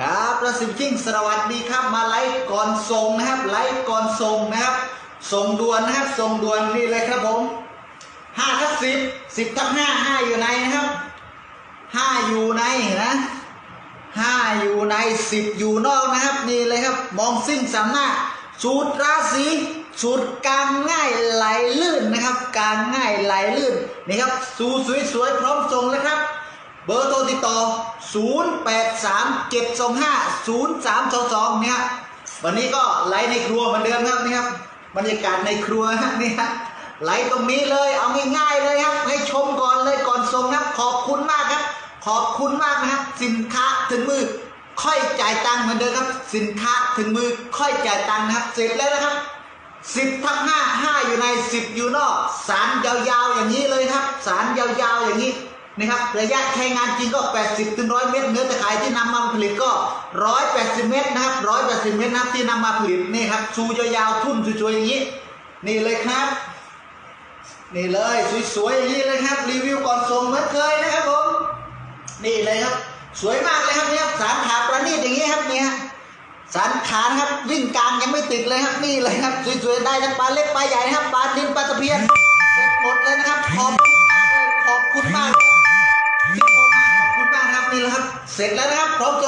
ครับประสิทธิ์ชิ่งสวัสดีครับ มาไลฟ์ก่อนส่งนะครับ ไลฟ์ก่อนส่งนะครับ ส่งด่วนนะครับ ส่งด่วนนี่เลยครับผมห้าทับสิบสิบทับห้าห้าอยู่ในนะครับห้าอยู่ในนะห้าอยู่ในสิบอยู่นอกนะครับ นี่เลยครับ มองซิ่งสามหน้าสูตรราศีสูตรกลางง่ายไหลลื่นนะครับกลางง่ายไหลลื่นนี่ครับสูสวยๆพร้อมส่งแล้วครับ เบอร์โทรติดต่อ 0837250322 เนี่ย วันนี้ก็ไลฟ์ในครัวเหมือนเดิมครับนี่ครับบรรยากาศในครัวฮะนี่ฮะไลฟ์ตรงนี้เลยเอาง่ายๆเลยครับ ให้ชมก่อนเลยก่อนส่งนะครับ ขอบคุณมากครับ ขอบคุณมากนะครับ สินค้าถึงมือ ค่อยจ่ายตังค์เหมือนเดิมครับ สินค้าถึงมือ ค่อยจ่ายตังค์นะครับ เสร็จแล้วนะครับสิบทับห้าห้าอยู่ในสิบอยู่นอก สารยาวๆอย่างนี้เลยครับ สารยาวๆอย่างนี้ นะครับระยะใช้งานจริงก็ 80ถึง100 เมตร เนื้อตะข่ายที่นำมาผลิตก็ 180 เมตรนะครับ 180 เมตรนะครับที่นำมาผลิตนี่ครับชูยาวๆทุ่นสวยๆอย่างนี้ นี่เลยครับ นี่เลยสวยๆอย่างนี้เลยครับ รีวิวก่อนส่งเหมือนเคยนะครับผมนี่เลยครับ สวยมากเลยครับเนี่ยครับสารขาประณีตอย่างนี้ครับเนี่ยสันขานะครับวิ่งกลางยังไม่ติดเลยครับนี่เลยครับสวยๆได้ทั้งปลาเล็กปลาใหญ่นะครับปลาทินปลาตะเพียนเสร็จหมดเลยนะครับขอบคุณมากเลยขอบคุณมากที่โทรมาขอม เสร็จแล้วนะครับพร้อมจง